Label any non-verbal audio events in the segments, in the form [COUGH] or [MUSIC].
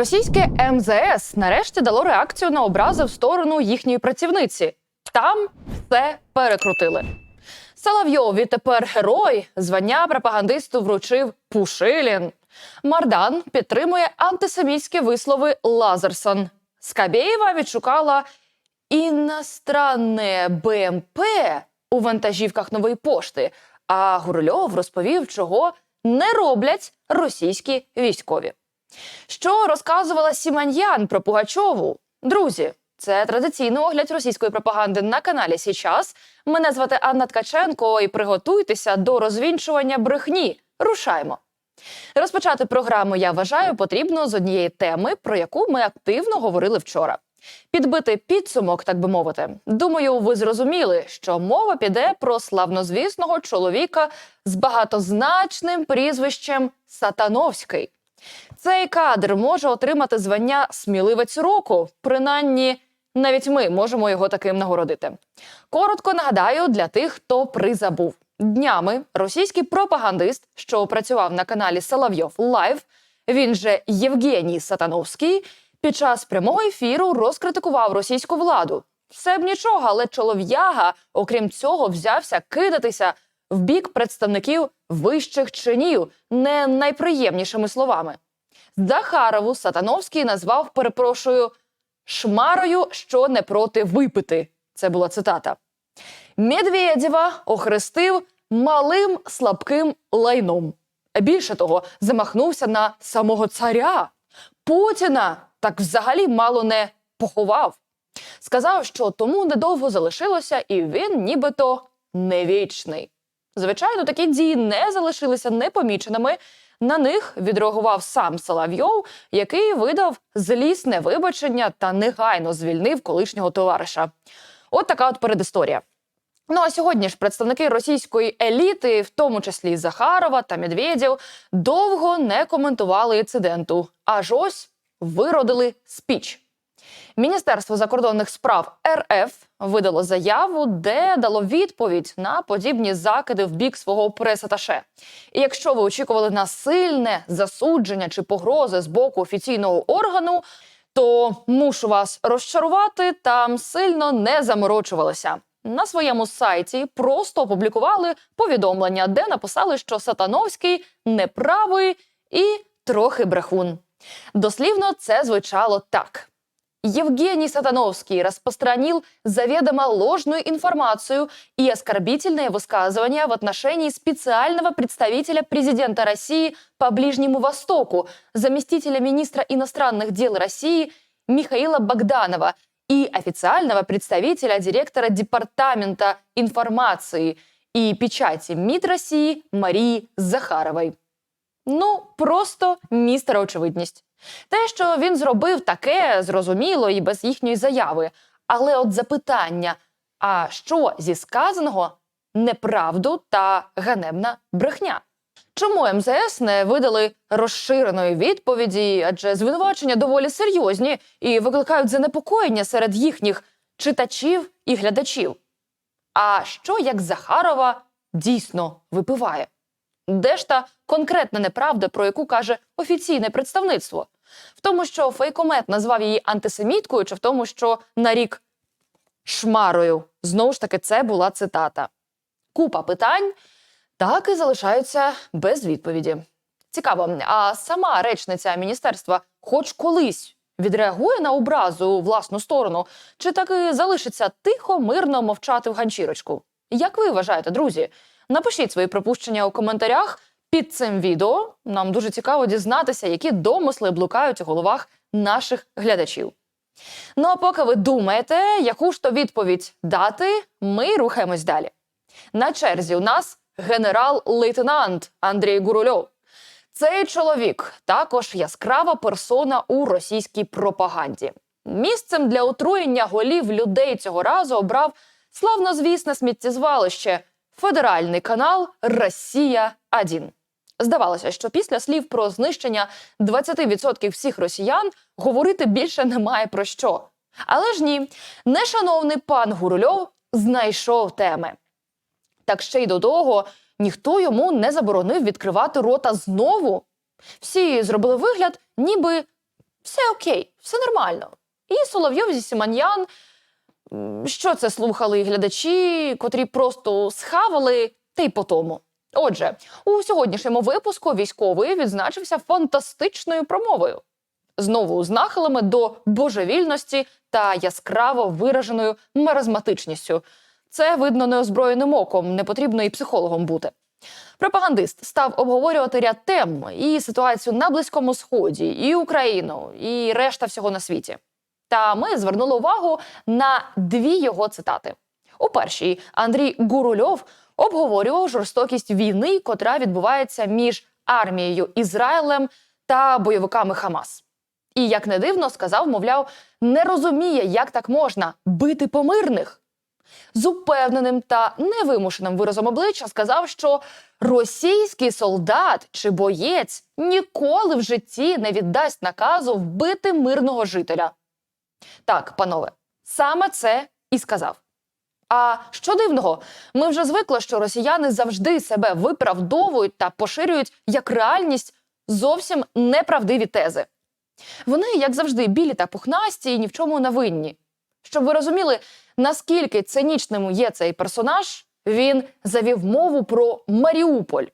Російське МЗС нарешті дало реакцію на образи в сторону їхньої працівниці. Там все перекрутили. Соловйов відтепер герой. Звання пропагандисту вручив Пушилін. Мардан підтримує антисемітські вислови Лазерсон. Скабєєва відшукала іностранне БМП у вантажівках нової пошти. А Гурульов розповів, чого не роблять російські військові. Що розказувала Сіманьян про Пугачову? Друзі, це традиційний огляд російської пропаганди на каналі Січас. Мене звати Анна Ткаченко, і приготуйтеся до розвінчування брехні. Рушаймо. Розпочати програму я вважаю потрібно з однієї теми, про яку ми активно говорили вчора. Підбити підсумок, так би мовити. Думаю, ви зрозуміли, що мова піде про славнозвісного чоловіка з багатозначним прізвищем Сатановський. Цей кадр може отримати звання сміливець року. Принаймні, навіть ми можемо його таким нагородити. Коротко нагадаю для тих, хто призабув. Днями російський пропагандист, що працював на каналі Соловйов Лайв, він же Євгеній Сатановський, під час прямого ефіру розкритикував російську владу. Все б нічого, але чолов'яга, окрім цього, взявся кидатися в бік представників вищих чинів не найприємнішими словами. Захарову Сатановський назвав, перепрошую, шмарою, що не проти випити. Це була цитата. Медведєва охрестив малим слабким лайном. Більше того, замахнувся на самого царя. Путіна так взагалі мало не поховав. Сказав, що тому недовго залишилося, і він нібито не вічний. Звичайно, такі дії не залишилися непоміченими. На них відреагував сам Соловйов, який видав злісне вибачення та негайно звільнив колишнього товариша. От така от передісторія. Ну а сьогодні ж представники російської еліти, в тому числі Захарова та Медведєв, довго не коментували інциденту. Аж ось виродили спіч. Міністерство закордонних справ РФ видало заяву, де дало відповідь на подібні закиди в бік свого пресаташе. І якщо ви очікували на сильне засудження чи погрози з боку офіційного органу, то мушу вас розчарувати, там сильно не заморочувалися. На своєму сайті просто опублікували повідомлення, де написали, що Сатановський неправий і трохи брехун. Дослівно це звучало так. Евгений Сатановский распространил заведомо ложную информацию и оскорбительные высказывания в отношении специального представителя президента России по Ближнему Востоку, заместителя министра иностранных дел России Михаила Богданова и официального представителя директора Департамента информации и печати МИД России Марии Захаровой. Ну, просто містера очевидність. Те, що він зробив таке, зрозуміло і без їхньої заяви. Але от запитання: а що зі сказаного неправду та ганебна брехня? Чому МЗС не видали розширеної відповіді? Адже звинувачення доволі серйозні і викликають занепокоєння серед їхніх читачів і глядачів. А що як Захарова дійсно випиває? Де ж та конкретна неправда, про яку каже офіційне представництво? В тому, що фейкомет назвав її антисеміткою, чи в тому, що нарік шмарою. Знову ж таки, це була цитата. Купа питань так і залишаються без відповіді. Цікаво, а сама речниця міністерства, хоч колись відреагує на образу у власну сторону, чи таки залишиться тихо, мирно мовчати в ганчірочку? Як ви вважаєте, друзі? Напишіть свої припущення у коментарях під цим відео. Нам дуже цікаво дізнатися, які домисли блукають у головах наших глядачів. Ну а поки ви думаєте, яку ж то відповідь дати, ми рухаємось далі. На черзі у нас генерал-лейтенант Андрій Гурульов. Цей чоловік також яскрава персона у російській пропаганді. Місцем для отруєння голів людей цього разу обрав славнозвісне сміттєзвалище федеральний канал Росія 1 Здавалося, що після слів про знищення 20% всіх росіян говорити більше немає про що. Але ж ні, нешановний пан Гурульов знайшов теми. Так ще й до того ніхто йому не заборонив відкривати рота знову. Всі зробили вигляд, ніби все окей, все нормально. І Соловйов зі Сіманьян, що це слухали глядачі, котрі просто схавали, та й по тому. Отже, у сьогоднішньому випуску військовий відзначився фантастичною промовою. Знову з нахилами до божевільності та яскраво вираженою маразматичністю. Це видно неозброєним оком, не потрібно і психологом бути. Пропагандист став обговорювати ряд тем і ситуацію на Близькому Сході, і Україну, і решта всього на світі. Та ми звернули увагу на дві його цитати. У першій Андрій Гурульов обговорював жорстокість війни, котра відбувається між армією Ізраїлем та бойовиками Хамас. І як не дивно, сказав, мовляв, не розуміє, як так можна бити по мирних. З упевненим та невимушеним виразом обличчя сказав, що російський солдат чи боєць ніколи в житті не віддасть наказу вбити мирного жителя. Так, панове, саме це і сказав. А що дивного, ми вже звикли, що росіяни завжди себе виправдовують та поширюють як реальність зовсім неправдиві тези. Вони, як завжди, білі та пухнасті і ні в чому не винні. Щоб ви розуміли, наскільки цинічним є цей персонаж, він завів мову про Маріуполь.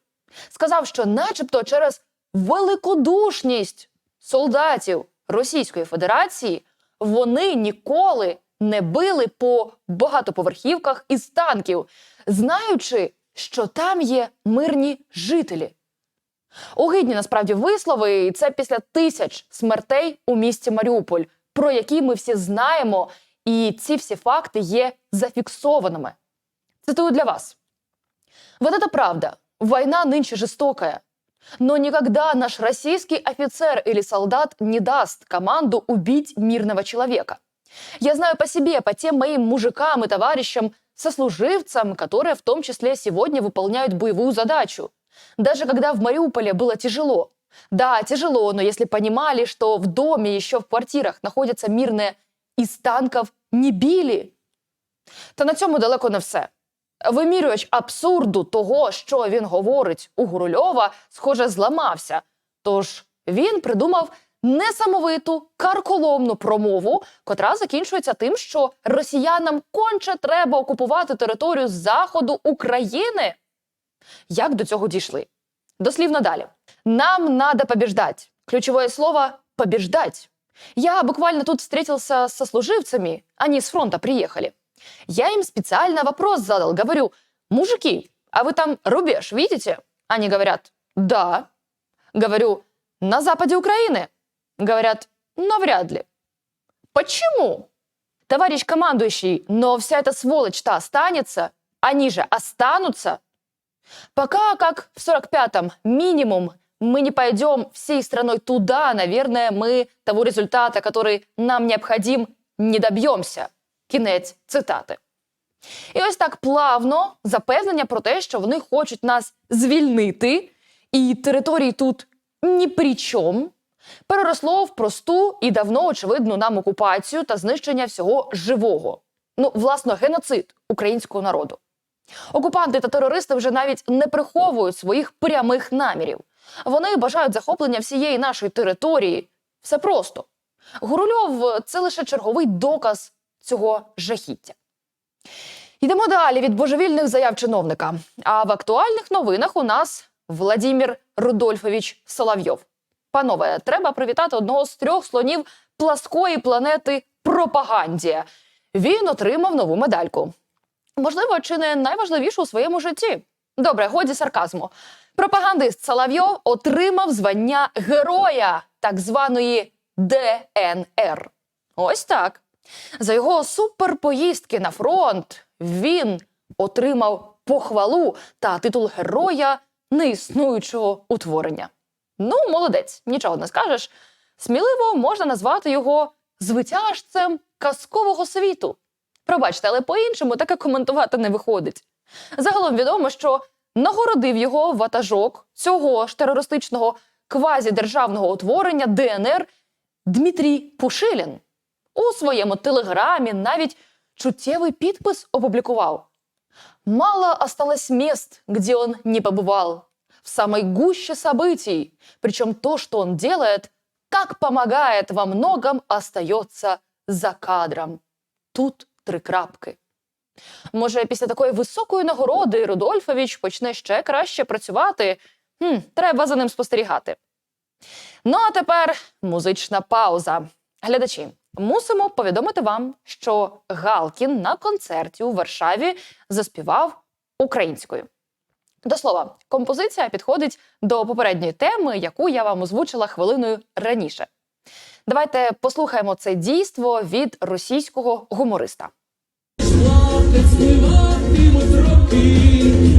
Сказав, що, начебто, через великодушність солдатів Російської Федерації вони ніколи не били по багатоповерхівках із танків, знаючи, що там є мирні жителі. Огидні насправді вислови, і це після тисяч смертей у місті Маріуполь, про які ми всі знаємо, і ці всі факти є зафіксованими. Цитую для вас. Вот это правда. Война нынче жестокая. Но никогда наш российский офицер или солдат не даст команду убить мирного человека. Я знаю по себе, по тем моим мужикам и товарищам, сослуживцам, которые в том числе сегодня выполняют боевую задачу. Даже когда в Мариуполе было тяжело. Да, тяжело, но если понимали, что в доме, еще в квартирах находятся мирные, из танков не били. Та на цьому далеко не все. Вимірювач абсурду того, що він говорить у Гурульова, схоже, зламався. Тож він придумав несамовиту карколомну промову, котра закінчується тим, що росіянам конче треба окупувати територію заходу України. Як до цього дійшли? Дослівно далі. Нам надо побеждать. Ключевое слово побеждать. Я буквально тут встретился со служивцами, они с фронта приехали. Я им специально вопрос задал, говорю, мужики, а вы там рубеж видите? Они говорят, да. Говорю, на западе Украины? Говорят, навряд ли. Почему? Товарищ командующий, но вся эта сволочь-то останется. Они же останутся. Пока, как в 45-м, минимум, мы не пойдем всей страной туда, наверное, мы того результата, который нам необходим, не доб'ємося. Кінець цитати. І ось так плавно запевнення про те, що вони хочуть нас звільнити, і території тут ні при чому, переросло в просту і давно очевидну нам окупацію та знищення всього живого. Ну, власно, геноцид українського народу. Окупанти та терористи вже навіть не приховують своїх прямих намірів. Вони бажають захоплення всієї нашої території. Все просто. Гурульов це лише черговий доказ цього жахіття. Йдемо далі від божевільних заяв чиновника. А в актуальних новинах у нас Владимир Рудольфович Соловйов. Панове, треба привітати одного з трьох слонів пласкої планети Пропагандія. Він отримав нову медальку. Можливо, чи не найважливішу у своєму житті. Добре, годі сарказму. Пропагандист Соловйов отримав звання героя так званої ДНР. Ось так. За його суперпоїздки на фронт він отримав похвалу та титул героя неіснуючого утворення. Ну, молодець, нічого не скажеш. Сміливо можна назвати його звитяжцем казкового світу. Пробачте, але по-іншому таке коментувати не виходить. Загалом відомо, що нагородив його ватажок цього ж терористичного квазідержавного утворення ДНР Дмитрій Пушилін. У своєму телеграмі навіть чуттєвий підпис опублікував. Мало осталось мест, где он не побывал. В самой гуще событий. Причем то, что он делает, Как помогает во многом остается за кадром. Тут три крапки. Може, після такої високої нагороди Рудольфович почне ще краще працювати. Хм, треба за ним спостерігати. Ну а тепер музична пауза. Глядачі, мусимо повідомити вам, що Галкін на концерті у Варшаві заспівав українською. До слова, композиція підходить до попередньої теми, яку я вам озвучила хвилиною раніше. Давайте послухаємо це дійство від російського гумориста.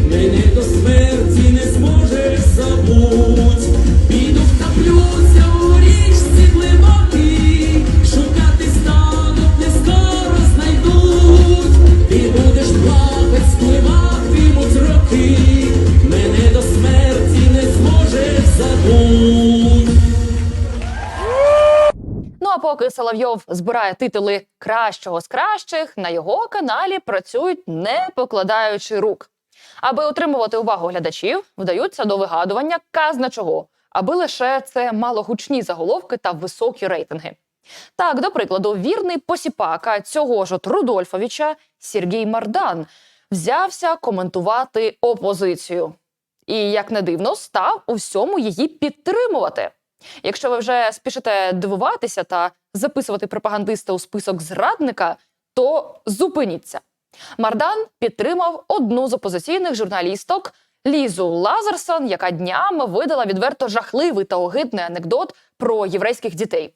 Мене до смерті не зможеш забуть. Роки, мене до смерті не зможеш забуть. Ну а поки Соловйов збирає титули кращого з кращих, на його каналі працюють не покладаючи рук. Аби отримувати увагу глядачів, вдаються до вигадування казна чого, аби лише це мало гучні заголовки та високі рейтинги. Так, до прикладу, вірний посіпака цього ж от Рудольфовича Сергій Мардан взявся коментувати опозицію. І, як не дивно, став у всьому її підтримувати. Якщо ви вже спішите дивуватися та записувати пропагандиста у список зрадника, то зупиніться. Мардан підтримав одну з опозиційних журналісток Лізу Лазерсон, яка днями видала відверто жахливий та огидний анекдот про єврейських дітей.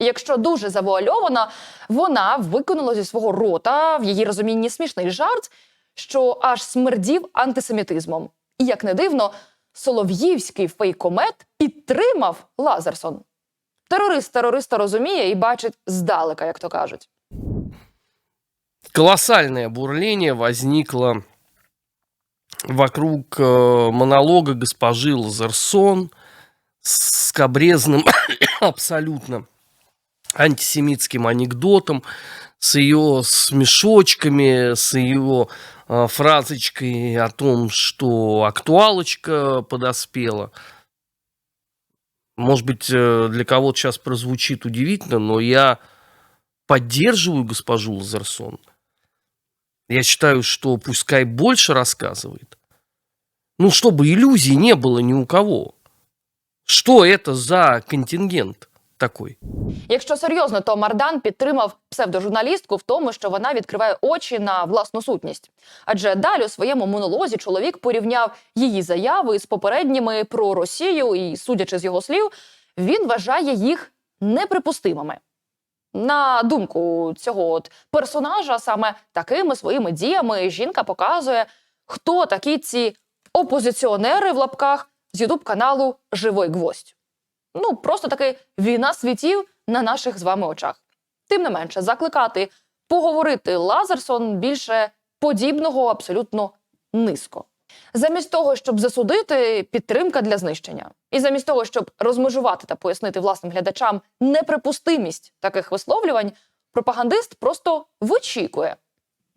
Якщо дуже завуальована, вона виконала зі свого рота в її розумінні смішний жарт, що аж смердів антисемітизмом. І як не дивно, Солов'ївський фейкомет підтримав Лазерсон. Терорист терориста розуміє і бачить здалека, як то кажуть. колоссальное бурление возникло вокруг э, монолога госпожи Лазерсон с скобрезным [COUGHS] абсолютно антисемитским анекдотом, с ее смешочками, с ее э, фразочкой о том, что актуалочка подоспела. Может быть, э, для кого-то сейчас прозвучит удивительно, но я поддерживаю госпожу Лазерсон. Я считаю, что пускай больше рассказывает. Ну, чтобы иллюзий не было ни у кого. Что это за контингент такой? Якщо серйозно, то Мардан підтримав псевдожурналістку в тому, що вона відкриває очі на власну сутність. Адже далі у своєму монолозі чоловік порівняв її заяви з попередніми про Росію, і, судячи з його слів, він вважає їх неприпустимими. На думку цього от персонажа, саме такими своїми діями жінка показує, хто такі ці опозиціонери в лапках з ютуб каналу Живой Гвоздь. Ну, просто таки війна світів на наших з вами очах. Тим не менше, закликати поговорити Лазерсон більше подібного абсолютно низько. Замість того, щоб засудити підтримка для знищення, і замість того, щоб розмежувати та пояснити власним глядачам неприпустимість таких висловлювань, пропагандист просто вичікує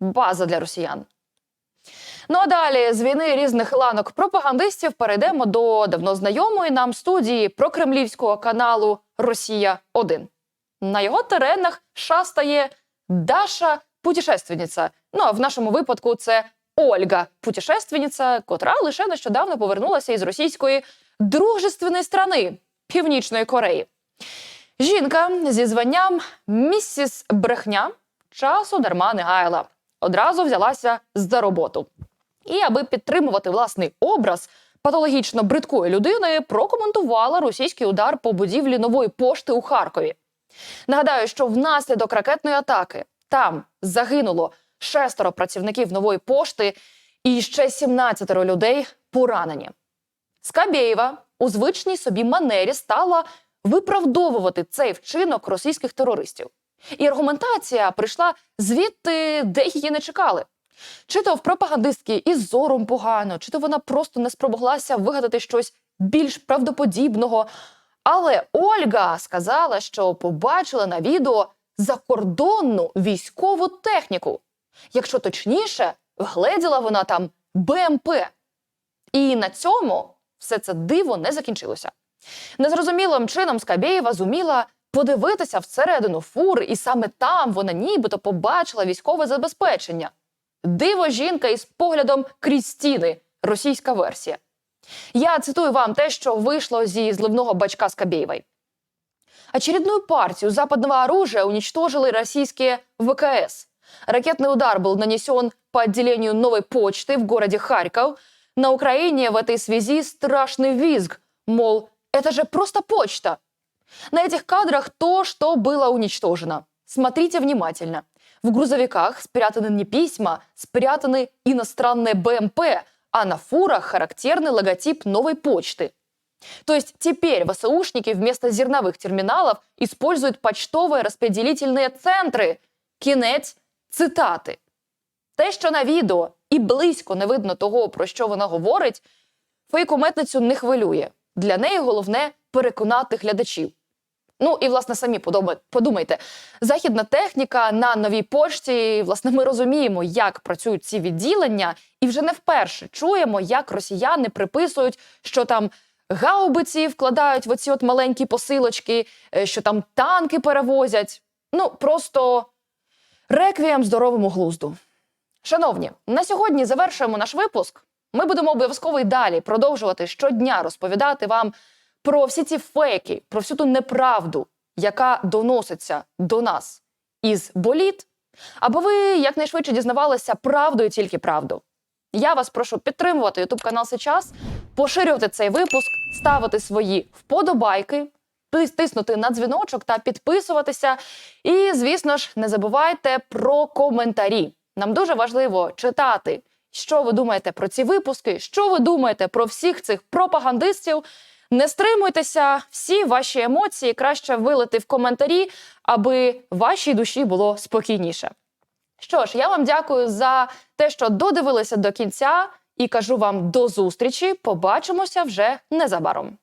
база для росіян. Ну а далі з війни різних ланок пропагандистів перейдемо до давно знайомої нам студії прокремлівського каналу Росія 1 На його теренах шастає Даша путешественниця. Ну а в нашому випадку це Ольга путешественниця, котра лише нещодавно повернулася із російської дружественної страни Північної Кореї. Жінка зі званням місіс Брехня часу дарма не гаяла. Одразу взялася за роботу. І аби підтримувати власний образ патологічно бридкої людини, прокоментувала російський удар по будівлі нової пошти у Харкові. Нагадаю, що внаслідок ракетної атаки там загинуло шестеро працівників нової пошти і ще 17 людей поранені. Скабєєва у звичній собі манері стала виправдовувати цей вчинок російських терористів. І аргументація прийшла звідти, де її не чекали. Чи то в пропагандистки із зором погано, чи то вона просто не спромоглася вигадати щось більш правдоподібного. Але Ольга сказала, що побачила на відео закордонну військову техніку. Якщо точніше, вгледіла вона там БМП. І на цьому все це диво не закінчилося. Незрозумілим чином Скабєєва зуміла подивитися всередину фур, і саме там вона нібито побачила військове забезпечення. Диво жінка із поглядом крізь стіни, російська версія. Я цитую вам те, що вийшло зі зливного бачка Скабєєвой. Очередную партию западного оружия уничтожили российские ВКС. Ракетный удар был нанесен по отделению новой почты в городе Харьков. На Украине в этой связи страшный визг, мол, это же просто почта. На этих кадрах то, что было уничтожено. Смотрите внимательно. В грузовиках спрятаны не письма, спрятаны иностранные БМП, а на фурах характерный логотип новой почты. То есть теперь ВСУшники вместо зерновых терминалов используют почтовые распределительные центры. Кінець цитати. Те, що на відео і близько не видно того, про що вона говорить, фейкометницю не хвилює. Для неї головне переконати глядачів. Ну і власне самі подумайте, західна техніка на новій пошті. Власне, ми розуміємо, як працюють ці відділення, і вже не вперше чуємо, як росіяни приписують, що там гаубиці вкладають в оці от маленькі посилочки, е, що там танки перевозять. Ну просто реквієм здоровому глузду. Шановні, на сьогодні завершуємо наш випуск. Ми будемо обов'язково й далі продовжувати щодня розповідати вам про всі ці фейки, про всю ту неправду, яка доноситься до нас із боліт, аби ви якнайшвидше дізнавалися правду і тільки правду. Я вас прошу підтримувати Ютуб канал Сейчас, поширювати цей випуск, ставити свої вподобайки, тиснути на дзвіночок та підписуватися. І, звісно ж, не забувайте про коментарі. Нам дуже важливо читати, що ви думаєте про ці випуски, що ви думаєте про всіх цих пропагандистів. Не стримуйтеся, всі ваші емоції краще вилити в коментарі, аби вашій душі було спокійніше. Що ж, я вам дякую за те, що додивилися до кінця, і кажу вам до зустрічі. Побачимося вже незабаром.